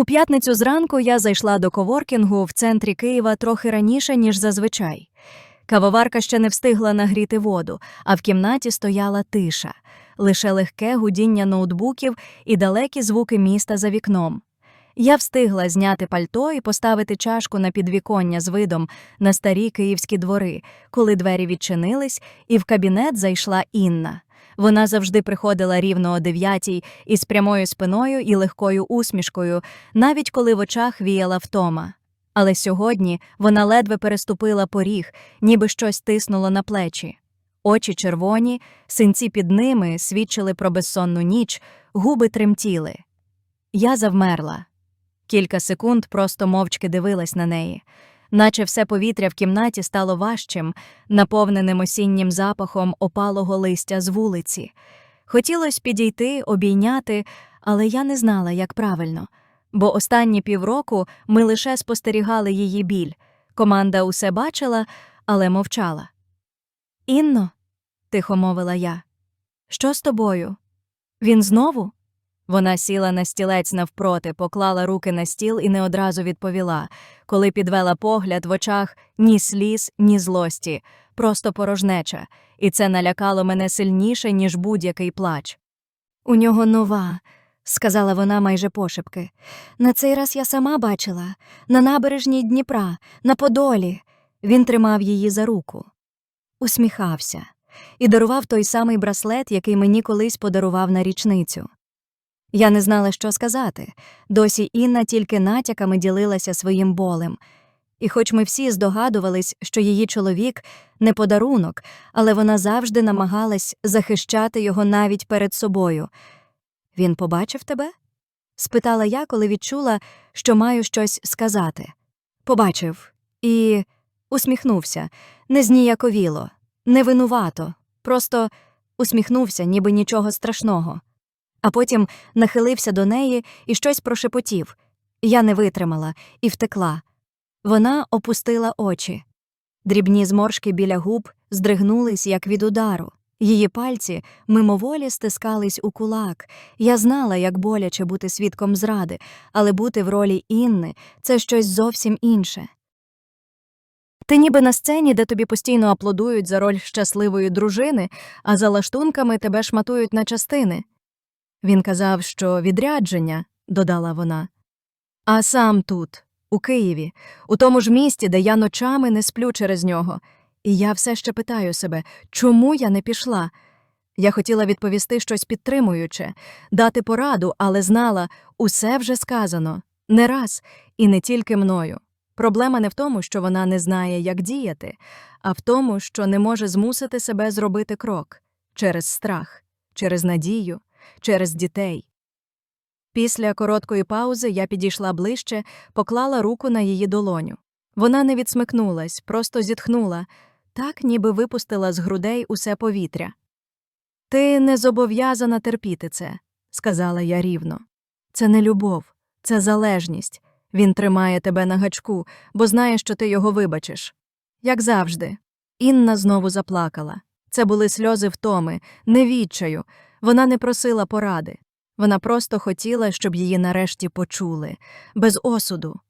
У п'ятницю зранку я зайшла до коворкінгу в центрі Києва трохи раніше, ніж зазвичай. Кавоварка ще не встигла нагріти воду, а в кімнаті стояла тиша, лише легке гудіння ноутбуків і далекі звуки міста за вікном. Я встигла зняти пальто і поставити чашку на підвіконня з видом на старі київські двори, коли двері відчинились, і в кабінет зайшла Інна. Вона завжди приходила рівно о дев'ятій із прямою спиною і легкою усмішкою, навіть коли в очах віяла втома. Але сьогодні вона ледве переступила поріг, ніби щось тиснуло на плечі. Очі червоні, синці під ними свідчили про безсонну ніч, губи тремтіли. Я завмерла. Кілька секунд просто мовчки дивилась на неї, наче все повітря в кімнаті стало важчим, наповненим осіннім запахом опалого листя з вулиці. Хотілося підійти, обійняти, але я не знала, як правильно, бо останні півроку ми лише спостерігали її біль. Команда усе бачила, але мовчала. Інно, тихо мовила я, що з тобою? Він знову? Вона сіла на стілець навпроти, поклала руки на стіл і не одразу відповіла, коли підвела погляд в очах ні сліз, ні злості, просто порожнеча, і це налякало мене сильніше, ніж будь-який плач. У нього нова, сказала вона майже пошепки. На цей раз я сама бачила на набережній Дніпра, на Подолі. Він тримав її за руку, усміхався і дарував той самий браслет, який мені колись подарував на річницю. Я не знала, що сказати. Досі Інна тільки натяками ділилася своїм болем. І хоч ми всі здогадувались, що її чоловік не подарунок, але вона завжди намагалась захищати його навіть перед собою. Він побачив тебе? спитала я, коли відчула, що маю щось сказати. Побачив і усміхнувся, не зніяковіло, не винувато, просто усміхнувся, ніби нічого страшного а потім нахилився до неї і щось прошепотів. Я не витримала і втекла. Вона опустила очі. Дрібні зморшки біля губ здригнулись, як від удару. Її пальці мимоволі стискались у кулак. Я знала, як боляче бути свідком зради, але бути в ролі Інни це щось зовсім інше. Ти ніби на сцені, де тобі постійно аплодують за роль щасливої дружини, а за лаштунками тебе шматують на частини. Він казав, що відрядження, додала вона. А сам тут, у Києві, у тому ж місті, де я ночами не сплю через нього. І я все ще питаю себе, чому я не пішла? Я хотіла відповісти щось підтримуюче, дати пораду, але знала, усе вже сказано, не раз, і не тільки мною. Проблема не в тому, що вона не знає, як діяти, а в тому, що не може змусити себе зробити крок через страх, через надію через дітей. Після короткої паузи я підійшла ближче, поклала руку на її долоню. Вона не відсмикнулась, просто зітхнула, так ніби випустила з грудей усе повітря. Ти не зобов'язана терпіти це, сказала я рівно. Це не любов, це залежність. Він тримає тебе на гачку, бо знає, що ти його вибачиш. Як завжди. Інна знову заплакала. Це були сльози втоми, не відчаю. Вона не просила поради. Вона просто хотіла, щоб її нарешті почули, без осуду.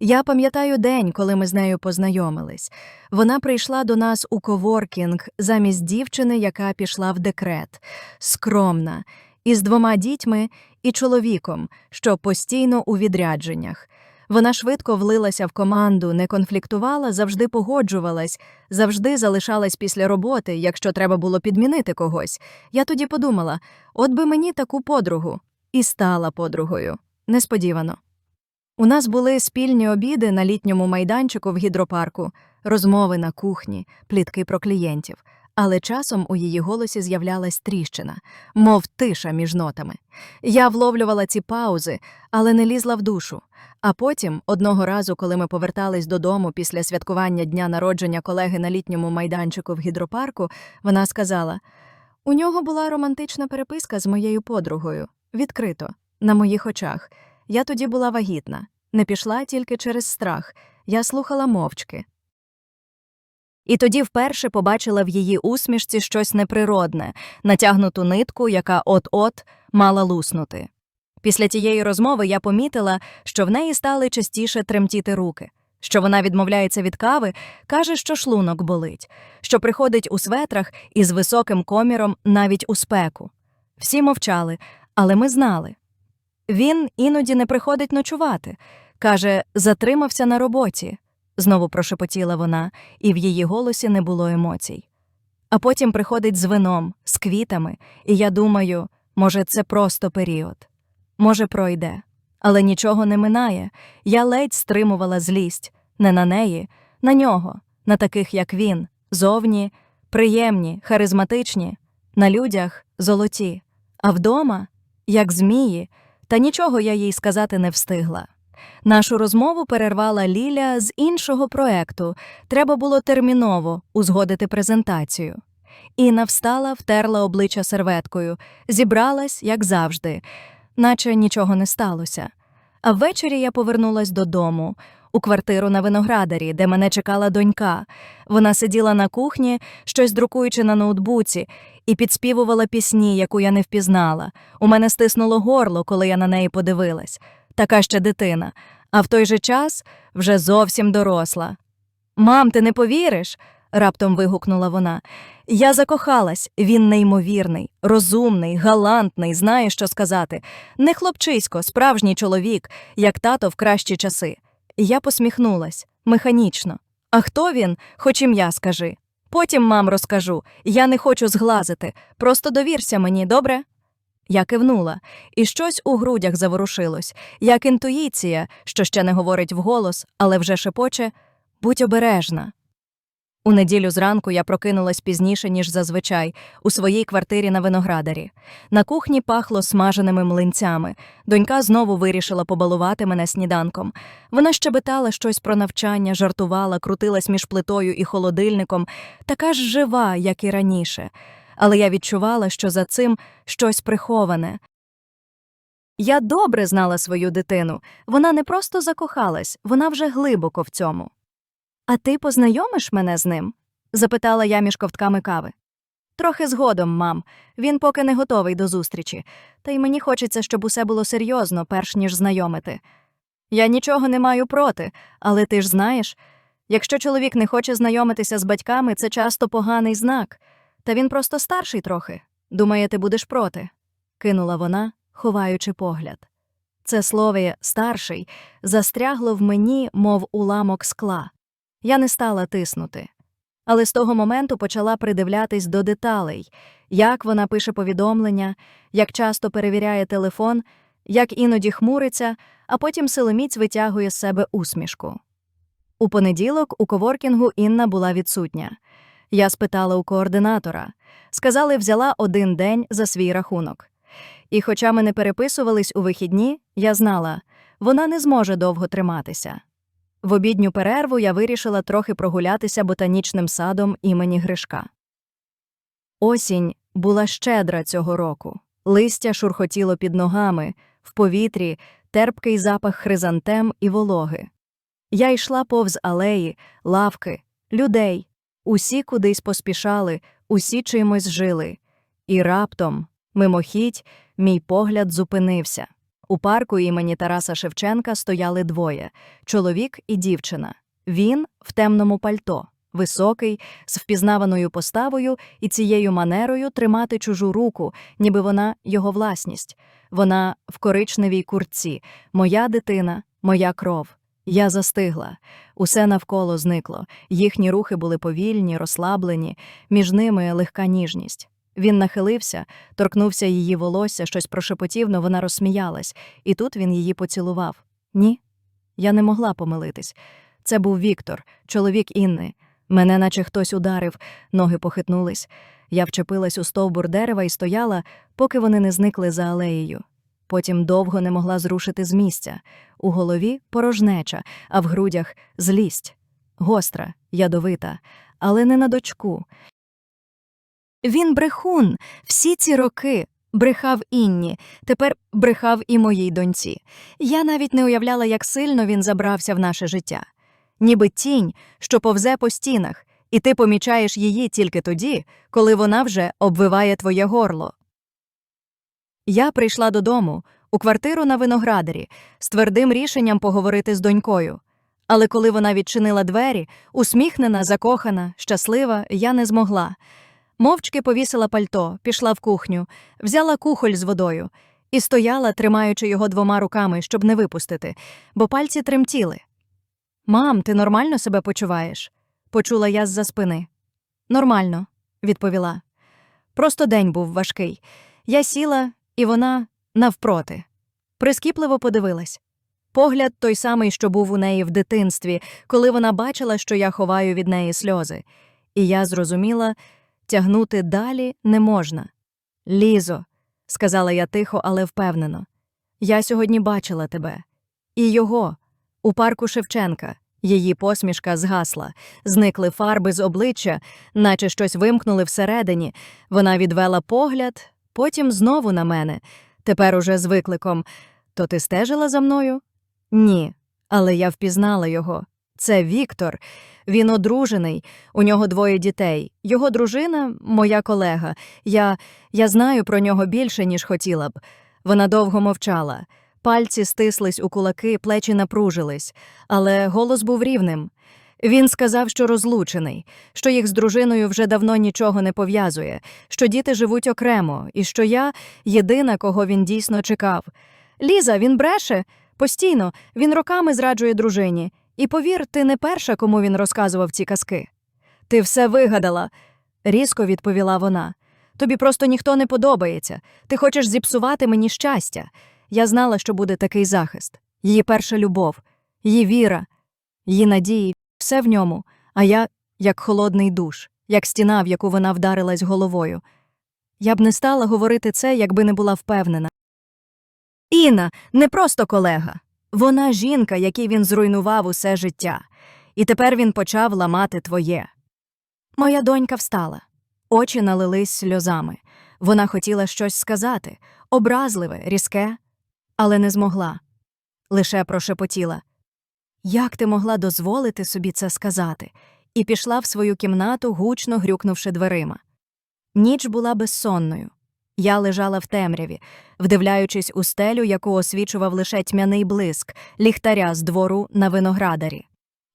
Я пам'ятаю день, коли ми з нею познайомились. Вона прийшла до нас у коворкінг замість дівчини, яка пішла в декрет, скромна, із двома дітьми і чоловіком, що постійно у відрядженнях. Вона швидко влилася в команду, не конфліктувала, завжди погоджувалась, завжди залишалась після роботи, якщо треба було підмінити когось. Я тоді подумала: от би мені таку подругу, і стала подругою. Несподівано. У нас були спільні обіди на літньому майданчику в гідропарку, розмови на кухні, плітки про клієнтів. Але часом у її голосі з'являлась тріщина, мов тиша між нотами. Я вловлювала ці паузи, але не лізла в душу. А потім, одного разу, коли ми повертались додому після святкування дня народження колеги на літньому майданчику в гідропарку, вона сказала: у нього була романтична переписка з моєю подругою, відкрито, на моїх очах. Я тоді була вагітна, не пішла тільки через страх, я слухала мовчки. І тоді вперше побачила в її усмішці щось неприродне, натягнуту нитку, яка от-от мала луснути. Після тієї розмови я помітила, що в неї стали частіше тремтіти руки, що вона відмовляється від кави, каже, що шлунок болить, що приходить у светрах із високим коміром навіть у спеку. Всі мовчали, але ми знали. Він іноді не приходить ночувати. Каже, затримався на роботі. Знову прошепотіла вона, і в її голосі не було емоцій. А потім приходить з вином, з квітами, і я думаю, може, це просто період. Може, пройде. Але нічого не минає. Я ледь стримувала злість не на неї, на нього, на таких, як він, зовні, приємні, харизматичні, на людях золоті, а вдома, як змії, та нічого я їй сказати не встигла. Нашу розмову перервала Ліля з іншого проекту. Треба було терміново узгодити презентацію. Інна встала, втерла обличчя серветкою, зібралась, як завжди, наче нічого не сталося. А ввечері я повернулась додому, у квартиру на виноградарі, де мене чекала донька. Вона сиділа на кухні, щось друкуючи на ноутбуці, і підспівувала пісні, яку я не впізнала. У мене стиснуло горло, коли я на неї подивилась. Така ще дитина, а в той же час вже зовсім доросла. Мам, ти не повіриш? раптом вигукнула вона. Я закохалась, він неймовірний, розумний, галантний, знає, що сказати. Не хлопчисько, справжній чоловік, як тато в кращі часи. Я посміхнулась механічно. А хто він, хоч ім'я скажи. Потім мам розкажу. Я не хочу зглазити. Просто довірся мені, добре? Я кивнула, і щось у грудях заворушилось, як інтуїція, що ще не говорить вголос, але вже шепоче будь обережна. У неділю зранку я прокинулась пізніше, ніж зазвичай, у своїй квартирі на виноградарі. На кухні пахло смаженими млинцями. Донька знову вирішила побалувати мене сніданком. Вона щебетала щось про навчання, жартувала, крутилась між плитою і холодильником, така ж жива, як і раніше. Але я відчувала, що за цим щось приховане. Я добре знала свою дитину. Вона не просто закохалась, вона вже глибоко в цьому. А ти познайомиш мене з ним? запитала я між ковтками кави. Трохи згодом, мам. Він поки не готовий до зустрічі, та й мені хочеться, щоб усе було серйозно, перш ніж знайомити. Я нічого не маю проти, але ти ж знаєш, якщо чоловік не хоче знайомитися з батьками, це часто поганий знак. Та він просто старший трохи. Думає, ти будеш проти, кинула вона, ховаючи погляд. Це слово старший застрягло в мені, мов уламок скла. Я не стала тиснути. Але з того моменту почала придивлятись до деталей, як вона пише повідомлення, як часто перевіряє телефон, як іноді хмуриться, а потім силоміць витягує з себе усмішку. У понеділок у коворкінгу Інна була відсутня. Я спитала у координатора. Сказали, взяла один день за свій рахунок. І, хоча ми не переписувались у вихідні, я знала, вона не зможе довго триматися. В обідню перерву я вирішила трохи прогулятися ботанічним садом імені Гришка. Осінь була щедра цього року. Листя шурхотіло під ногами, в повітрі терпкий запах хризантем і вологи. Я йшла повз алеї, лавки, людей. Усі кудись поспішали, усі чимось жили. І раптом, мимохідь, мій погляд зупинився. У парку імені Тараса Шевченка стояли двоє чоловік і дівчина. Він в темному пальто, високий, з впізнаваною поставою і цією манерою тримати чужу руку, ніби вона його власність. Вона в коричневій куртці, моя дитина, моя кров. Я застигла. Усе навколо зникло. Їхні рухи були повільні, розслаблені, між ними легка ніжність. Він нахилився, торкнувся її волосся, щось прошепотів, но вона розсміялась, і тут він її поцілував. Ні, я не могла помилитись. Це був Віктор, чоловік Інни. Мене, наче хтось ударив, ноги похитнулись. Я вчепилась у стовбур дерева і стояла, поки вони не зникли за алеєю. Потім довго не могла зрушити з місця. У голові порожнеча, а в грудях злість. Гостра, ядовита, але не на дочку. Він брехун. Всі ці роки брехав Інні, тепер брехав і моїй доньці. Я навіть не уявляла, як сильно він забрався в наше життя. Ніби тінь, що повзе по стінах, і ти помічаєш її тільки тоді, коли вона вже обвиває твоє горло. Я прийшла додому, у квартиру на виноградарі з твердим рішенням поговорити з донькою. Але коли вона відчинила двері, усміхнена, закохана, щаслива, я не змогла. Мовчки повісила пальто, пішла в кухню, взяла кухоль з водою і стояла, тримаючи його двома руками, щоб не випустити, бо пальці тремтіли. Мам, ти нормально себе почуваєш? почула я з-за спини. Нормально, відповіла. Просто день був важкий. Я сіла, і вона навпроти. Прискіпливо подивилась. Погляд той самий, що був у неї в дитинстві, коли вона бачила, що я ховаю від неї сльози. І я зрозуміла, тягнути далі не можна. Лізо, сказала я тихо, але впевнено. Я сьогодні бачила тебе. І його у парку Шевченка. Її посмішка згасла, зникли фарби з обличчя, наче щось вимкнули всередині. Вона відвела погляд, потім знову на мене, тепер уже з викликом То ти стежила за мною? Ні, але я впізнала його. Це Віктор. Він одружений, у нього двоє дітей. Його дружина моя колега. Я, я знаю про нього більше, ніж хотіла б. Вона довго мовчала. Пальці стислись у кулаки, плечі напружились, але голос був рівним. Він сказав, що розлучений, що їх з дружиною вже давно нічого не пов'язує, що діти живуть окремо, і що я єдина, кого він дійсно чекав. Ліза, він бреше. Постійно, він роками зраджує дружині. І повір, ти не перша, кому він розказував ці казки. Ти все вигадала, різко відповіла вона. Тобі просто ніхто не подобається. Ти хочеш зіпсувати мені щастя. Я знала, що буде такий захист. Її перша любов, її віра, її надії, все в ньому, а я як холодний душ, як стіна, в яку вона вдарилась головою. Я б не стала говорити це, якби не була впевнена. Інна не просто колега. Вона жінка, якій він зруйнував усе життя, і тепер він почав ламати твоє. Моя донька встала. Очі налились сльозами. Вона хотіла щось сказати образливе, різке, але не змогла. Лише прошепотіла Як ти могла дозволити собі це сказати? і пішла в свою кімнату, гучно грюкнувши дверима. Ніч була безсонною. Я лежала в темряві, вдивляючись у стелю, яку освічував лише тьмяний блиск, ліхтаря з двору на виноградарі.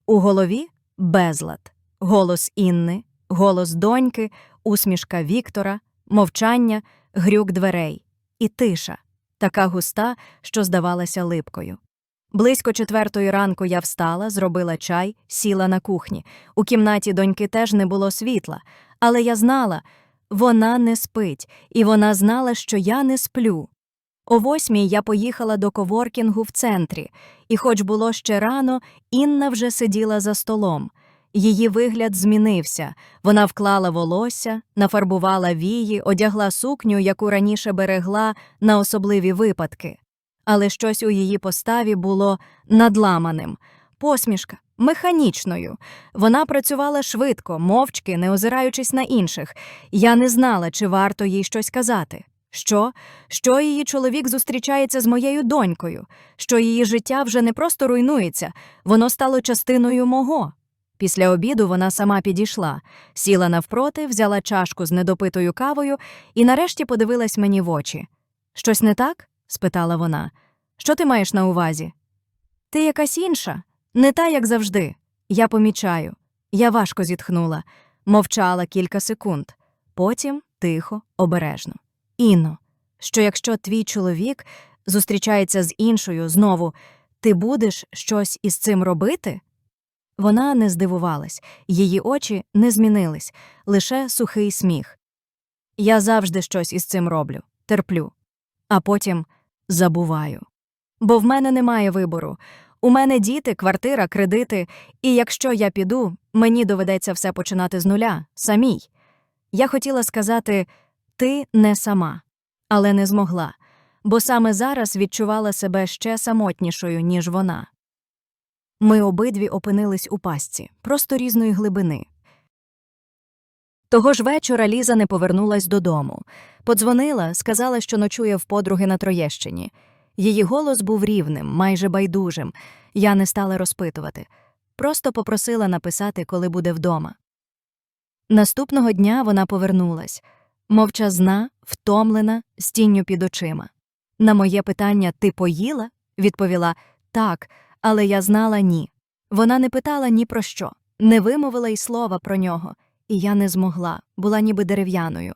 У голові безлад, голос Інни, голос доньки, усмішка Віктора, мовчання, грюк дверей і тиша, така густа, що здавалася липкою. Близько четвертої ранку я встала, зробила чай, сіла на кухні. У кімнаті доньки теж не було світла, але я знала, вона не спить, і вона знала, що я не сплю. О восьмій я поїхала до коворкінгу в центрі, і, хоч було ще рано, Інна вже сиділа за столом. Її вигляд змінився. Вона вклала волосся, нафарбувала вії, одягла сукню, яку раніше берегла на особливі випадки. Але щось у її поставі було надламаним. Посмішка, механічною. Вона працювала швидко, мовчки, не озираючись на інших. Я не знала, чи варто їй щось казати. Що? Що її чоловік зустрічається з моєю донькою, що її життя вже не просто руйнується, воно стало частиною мого. Після обіду вона сама підійшла, сіла навпроти, взяла чашку з недопитою кавою і нарешті подивилась мені в очі. Щось не так? Спитала вона. Що ти маєш на увазі? Ти якась інша, не та, як завжди. Я помічаю. Я важко зітхнула, мовчала кілька секунд, потім тихо, обережно. Інно, що якщо твій чоловік зустрічається з іншою знову, ти будеш щось із цим робити? Вона не здивувалась, її очі не змінились, лише сухий сміх. Я завжди щось із цим роблю, терплю, а потім забуваю. Бо в мене немає вибору. У мене діти, квартира, кредити, і якщо я піду, мені доведеться все починати з нуля, самій. Я хотіла сказати ти не сама, але не змогла, бо саме зараз відчувала себе ще самотнішою, ніж вона. Ми обидві опинились у пастці, просто різної глибини. Того ж вечора Ліза не повернулась додому. Подзвонила, сказала, що ночує в подруги на Троєщині. Її голос був рівним, майже байдужим. Я не стала розпитувати. Просто попросила написати, коли буде вдома. Наступного дня вона повернулась, мовчазна, втомлена, з тінню під очима. На моє питання Ти поїла? відповіла так, але я знала ні. Вона не питала ні про що, не вимовила й слова про нього, і я не змогла, була ніби дерев'яною.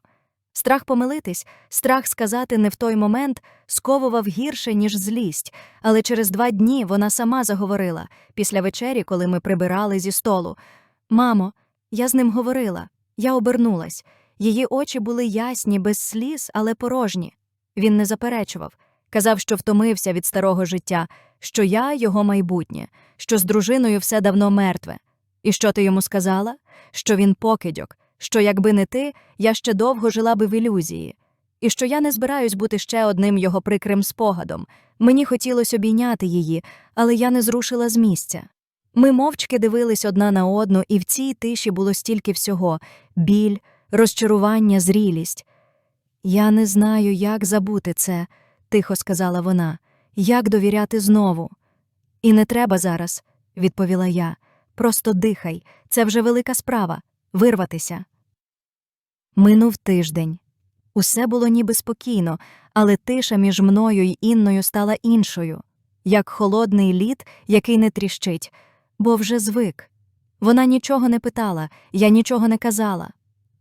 Страх помилитись, страх сказати не в той момент сковував гірше, ніж злість, але через два дні вона сама заговорила, після вечері, коли ми прибирали зі столу. Мамо, я з ним говорила. Я обернулась. Її очі були ясні, без сліз, але порожні. Він не заперечував. Казав, що втомився від старого життя, що я його майбутнє, що з дружиною все давно мертве. І що ти йому сказала? Що він покидьок, що якби не ти, я ще довго жила би в ілюзії, і що я не збираюсь бути ще одним його прикрим спогадом. Мені хотілося обійняти її, але я не зрушила з місця. Ми мовчки дивились одна на одну, і в цій тиші було стільки всього біль, розчарування, зрілість. Я не знаю, як забути це, тихо сказала вона, як довіряти знову. І не треба зараз, відповіла я. Просто дихай, це вже велика справа вирватися. Минув тиждень. Усе було ніби спокійно, але тиша між мною й Інною стала іншою, як холодний лід, який не тріщить, бо вже звик. Вона нічого не питала, я нічого не казала.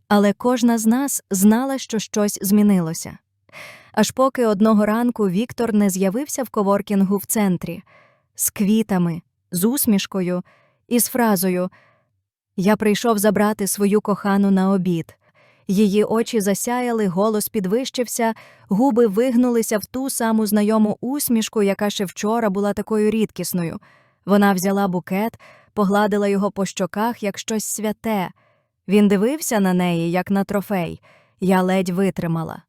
Але кожна з нас знала, що щось змінилося. Аж поки одного ранку Віктор не з'явився в коворкінгу в центрі з квітами, з усмішкою і з фразою Я прийшов забрати свою кохану на обід. Її очі засяяли, голос підвищився, губи вигнулися в ту саму знайому усмішку, яка ще вчора була такою рідкісною. Вона взяла букет, погладила його по щоках, як щось святе. Він дивився на неї, як на трофей. Я ледь витримала.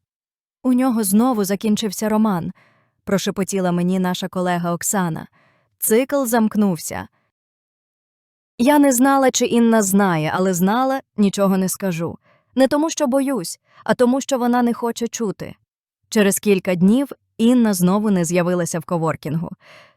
У нього знову закінчився роман, прошепотіла мені наша колега Оксана. Цикл замкнувся. Я не знала, чи Інна знає, але знала, нічого не скажу. Не тому, що боюсь, а тому, що вона не хоче чути. Через кілька днів Інна знову не з'явилася в коворкінгу,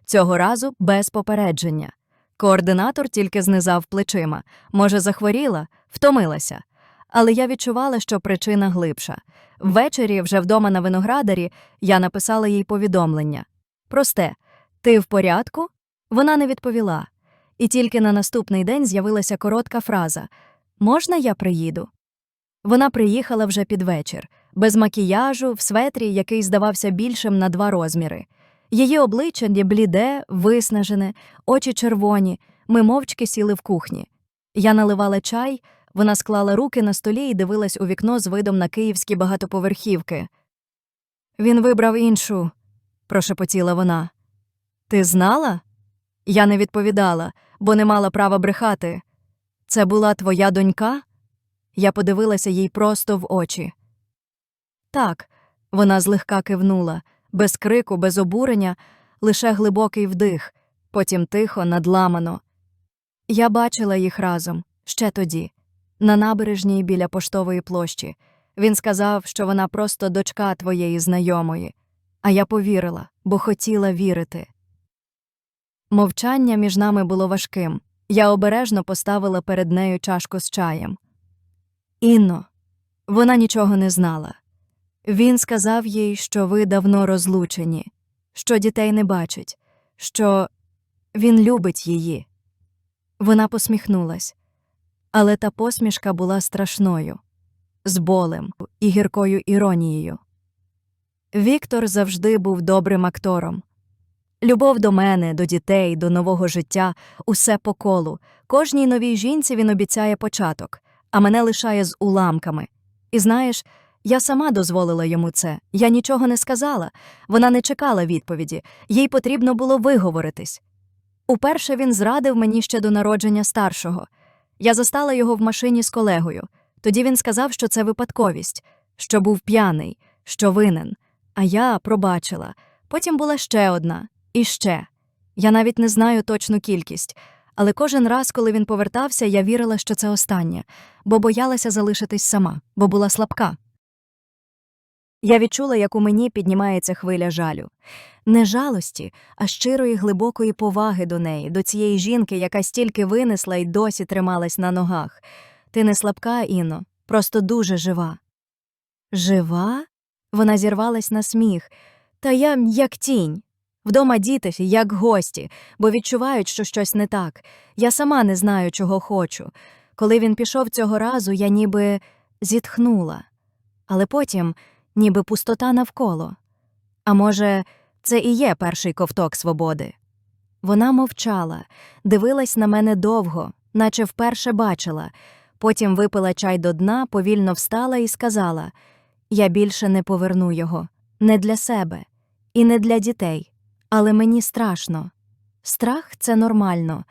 цього разу без попередження. Координатор тільки знизав плечима. Може, захворіла, втомилася. Але я відчувала, що причина глибша. Ввечері, вже вдома на виноградарі, я написала їй повідомлення. Просте, ти в порядку? Вона не відповіла. І тільки на наступний день з'явилася коротка фраза Можна я приїду? Вона приїхала вже під вечір, без макіяжу, в светрі, який здавався більшим на два розміри. Її обличчя бліде, виснажене, очі червоні. Ми мовчки сіли в кухні. Я наливала чай, вона склала руки на столі і дивилась у вікно з видом на київські багатоповерхівки. Він вибрав іншу, прошепотіла вона. Ти знала? Я не відповідала, бо не мала права брехати. Це була твоя донька? Я подивилася їй просто в очі. Так, вона злегка кивнула, без крику, без обурення, лише глибокий вдих, потім тихо, надламано. Я бачила їх разом ще тоді, на набережній біля поштової площі. Він сказав, що вона просто дочка твоєї знайомої, а я повірила, бо хотіла вірити. Мовчання між нами було важким. Я обережно поставила перед нею чашку з чаєм. Інно, вона нічого не знала. Він сказав їй, що ви давно розлучені, що дітей не бачить, що він любить її. Вона посміхнулась, але та посмішка була страшною, з болем і гіркою іронією. Віктор завжди був добрим актором. Любов до мене, до дітей, до нового життя, усе по колу. Кожній новій жінці він обіцяє початок, а мене лишає з уламками. І знаєш, я сама дозволила йому це, я нічого не сказала, вона не чекала відповіді, їй потрібно було виговоритись. Уперше він зрадив мені ще до народження старшого. Я застала його в машині з колегою. Тоді він сказав, що це випадковість, що був п'яний, що винен. А я пробачила. Потім була ще одна, і ще. Я навіть не знаю точну кількість, але кожен раз, коли він повертався, я вірила, що це останнє, бо боялася залишитись сама, бо була слабка. Я відчула, як у мені піднімається хвиля жалю. Не жалості, а щирої глибокої поваги до неї, до цієї жінки, яка стільки винесла і досі трималась на ногах. Ти не слабка, Інно, просто дуже жива. Жива? Вона зірвалась на сміх. Та я як тінь. Вдома діти як гості, бо відчувають, що щось не так. Я сама не знаю, чого хочу. Коли він пішов цього разу, я ніби зітхнула, але потім ніби пустота навколо. А може, це і є перший ковток свободи. Вона мовчала, дивилась на мене довго, наче вперше бачила. Потім випила чай до дна, повільно встала і сказала: Я більше не поверну його, не для себе і не для дітей. Але мені страшно. Страх це нормально,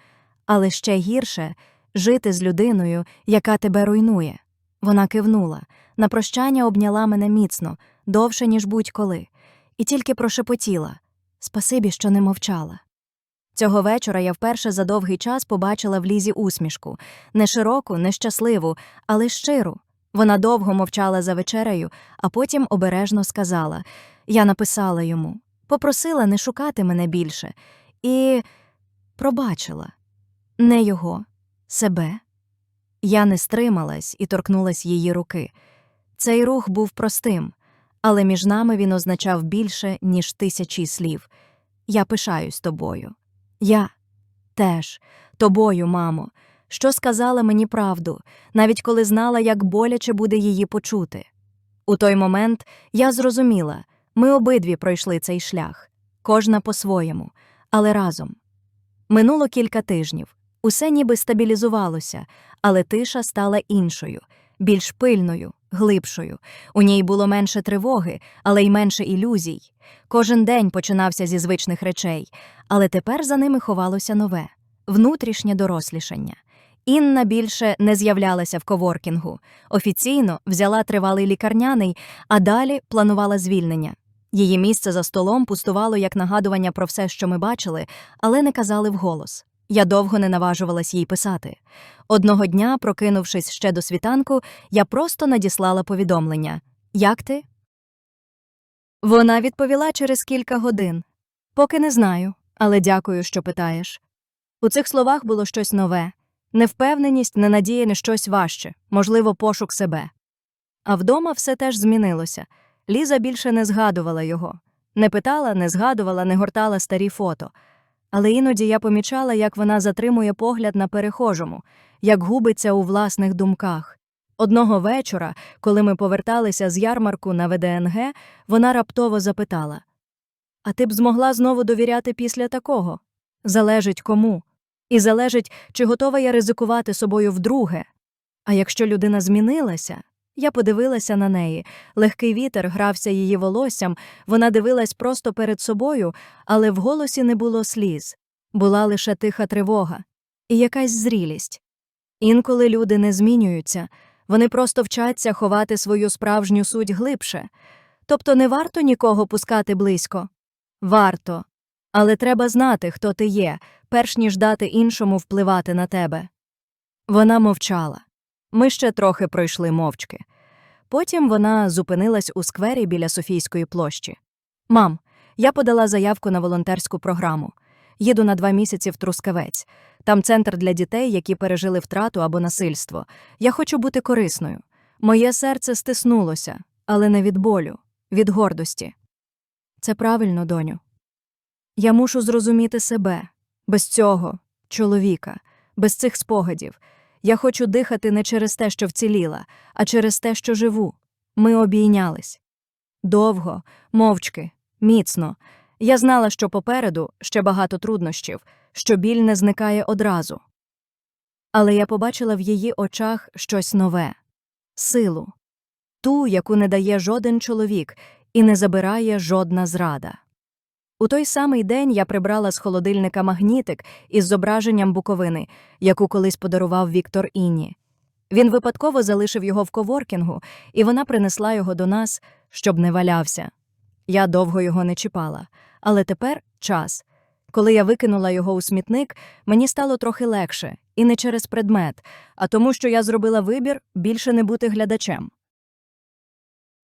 але ще гірше жити з людиною, яка тебе руйнує. Вона кивнула, на прощання обняла мене міцно, довше, ніж будь-коли, і тільки прошепотіла спасибі, що не мовчала. Цього вечора я вперше за довгий час побачила в лізі усмішку не широку, не щасливу, але щиру. Вона довго мовчала за вечерею, а потім обережно сказала я написала йому, попросила не шукати мене більше, і пробачила не його, себе. Я не стрималась і торкнулась її руки. Цей рух був простим, але між нами він означав більше, ніж тисячі слів. Я пишаюсь тобою. Я теж тобою, мамо, що сказала мені правду, навіть коли знала, як боляче буде її почути. У той момент я зрозуміла ми обидві пройшли цей шлях, кожна по-своєму, але разом. Минуло кілька тижнів. Усе ніби стабілізувалося, але тиша стала іншою, більш пильною, глибшою. У ній було менше тривоги, але й менше ілюзій. Кожен день починався зі звичних речей, але тепер за ними ховалося нове внутрішнє дорослішання. Інна більше не з'являлася в коворкінгу. Офіційно взяла тривалий лікарняний, а далі планувала звільнення. Її місце за столом пустувало як нагадування про все, що ми бачили, але не казали вголос. Я довго не наважувалась їй писати. Одного дня, прокинувшись ще до світанку, я просто надіслала повідомлення Як ти? Вона відповіла через кілька годин. Поки не знаю, але дякую, що питаєш. У цих словах було щось нове невпевненість, ненадія на щось важче, можливо, пошук себе. А вдома все теж змінилося. Ліза більше не згадувала його. Не питала, не згадувала, не гортала старі фото. Але іноді я помічала, як вона затримує погляд на перехожому, як губиться у власних думках. Одного вечора, коли ми поверталися з ярмарку на ВДНГ, вона раптово запитала А ти б змогла знову довіряти після такого? Залежить кому. І залежить, чи готова я ризикувати собою вдруге. А якщо людина змінилася, я подивилася на неї. Легкий вітер грався її волоссям, вона дивилась просто перед собою, але в голосі не було сліз. Була лише тиха тривога і якась зрілість. Інколи люди не змінюються, вони просто вчаться ховати свою справжню суть глибше. Тобто не варто нікого пускати близько. Варто. Але треба знати, хто ти є, перш ніж дати іншому впливати на тебе. Вона мовчала. Ми ще трохи пройшли мовчки. Потім вона зупинилась у сквері біля Софійської площі. Мам, я подала заявку на волонтерську програму. Їду на два місяці в Трускавець. Там центр для дітей, які пережили втрату або насильство. Я хочу бути корисною. Моє серце стиснулося, але не від болю, від гордості. Це правильно, доню. Я мушу зрозуміти себе без цього, чоловіка, без цих спогадів. Я хочу дихати не через те, що вціліла, а через те, що живу. Ми обійнялись. Довго, мовчки, міцно. Я знала, що попереду ще багато труднощів, що біль не зникає одразу. Але я побачила в її очах щось нове силу, ту, яку не дає жоден чоловік і не забирає жодна зрада. У той самий день я прибрала з холодильника магнітик із зображенням буковини, яку колись подарував Віктор Інні. Він випадково залишив його в коворкінгу, і вона принесла його до нас, щоб не валявся. Я довго його не чіпала, але тепер час. Коли я викинула його у смітник, мені стало трохи легше, і не через предмет, а тому, що я зробила вибір більше не бути глядачем.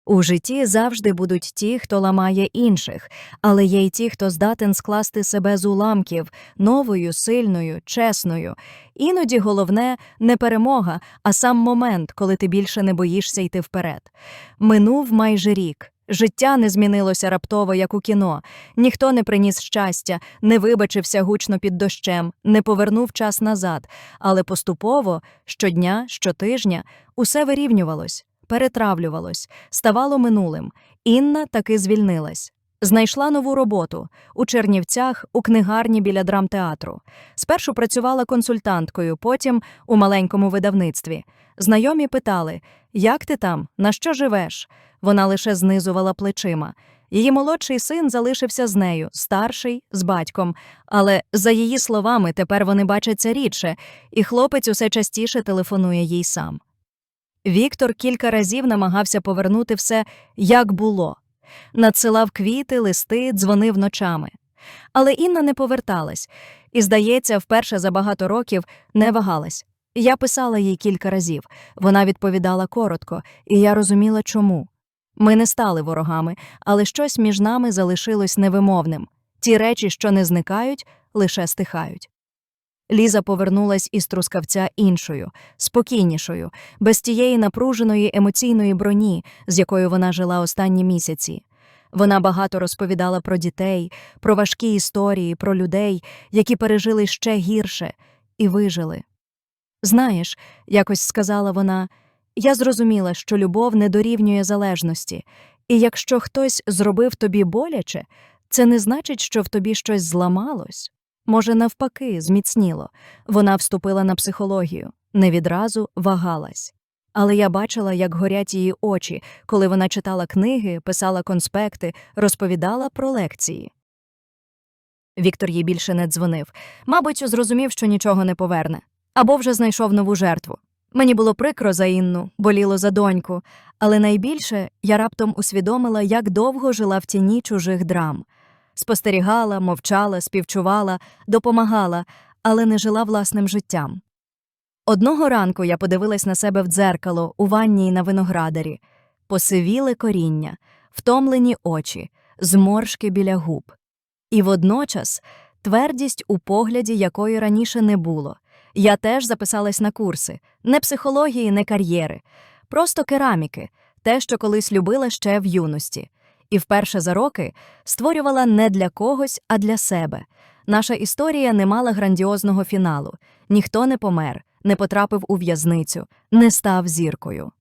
У житті завжди будуть ті, хто ламає інших, але є й ті, хто здатен скласти себе з уламків новою, сильною, чесною. Іноді головне не перемога, а сам момент, коли ти більше не боїшся йти вперед. Минув майже рік. Життя не змінилося раптово, як у кіно. Ніхто не приніс щастя, не вибачився гучно під дощем, не повернув час назад. Але поступово, щодня, щотижня, усе вирівнювалось, перетравлювалось, ставало минулим. Інна таки звільнилась. Знайшла нову роботу у Чернівцях, у книгарні біля драмтеатру. Спершу працювала консультанткою, потім у маленькому видавництві. Знайомі питали: Як ти там? На що живеш? Вона лише знизувала плечима. Її молодший син залишився з нею, старший з батьком. Але, за її словами, тепер вони бачаться рідше, і хлопець усе частіше телефонує їй сам. Віктор кілька разів намагався повернути все, як було. Надсилав квіти, листи, дзвонив ночами. Але Інна не поверталась, і, здається, вперше за багато років не вагалась. Я писала їй кілька разів. Вона відповідала коротко, і я розуміла, чому. Ми не стали ворогами, але щось між нами залишилось невимовним. Ті речі, що не зникають, лише стихають. Ліза повернулась із трускавця іншою, спокійнішою, без тієї напруженої емоційної броні, з якою вона жила останні місяці. Вона багато розповідала про дітей, про важкі історії, про людей, які пережили ще гірше і вижили. Знаєш, якось сказала вона, я зрозуміла, що любов не дорівнює залежності, і якщо хтось зробив тобі боляче, це не значить, що в тобі щось зламалось. Може, навпаки, зміцніло. Вона вступила на психологію, не відразу вагалась. Але я бачила, як горять її очі, коли вона читала книги, писала конспекти, розповідала про лекції. Віктор їй більше не дзвонив. Мабуть, зрозумів, що нічого не поверне. Або вже знайшов нову жертву. Мені було прикро за Інну, боліло за доньку, але найбільше я раптом усвідомила, як довго жила в тіні чужих драм. Спостерігала, мовчала, співчувала, допомагала, але не жила власним життям. Одного ранку я подивилась на себе в дзеркало у ванні й на виноградарі, посивіле коріння, втомлені очі, зморшки біля губ. І водночас твердість у погляді, якої раніше не було. Я теж записалась на курси не психології, не кар'єри, просто кераміки, те, що колись любила ще в юності. І вперше за роки створювала не для когось, а для себе. Наша історія не мала грандіозного фіналу. Ніхто не помер, не потрапив у в'язницю, не став зіркою.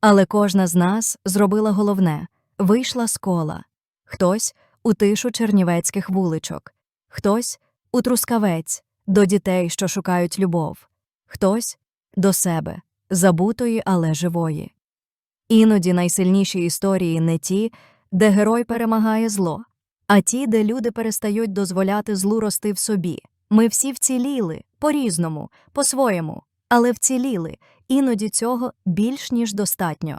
Але кожна з нас зробила головне вийшла з кола. Хтось у тишу чернівецьких вуличок, хтось у трускавець до дітей, що шукають любов, хтось до себе, забутої, але живої. Іноді найсильніші історії не ті, де герой перемагає зло, а ті, де люди перестають дозволяти злу рости в собі. Ми всі вціліли по-різному, по-своєму, але вціліли, іноді цього більш ніж достатньо.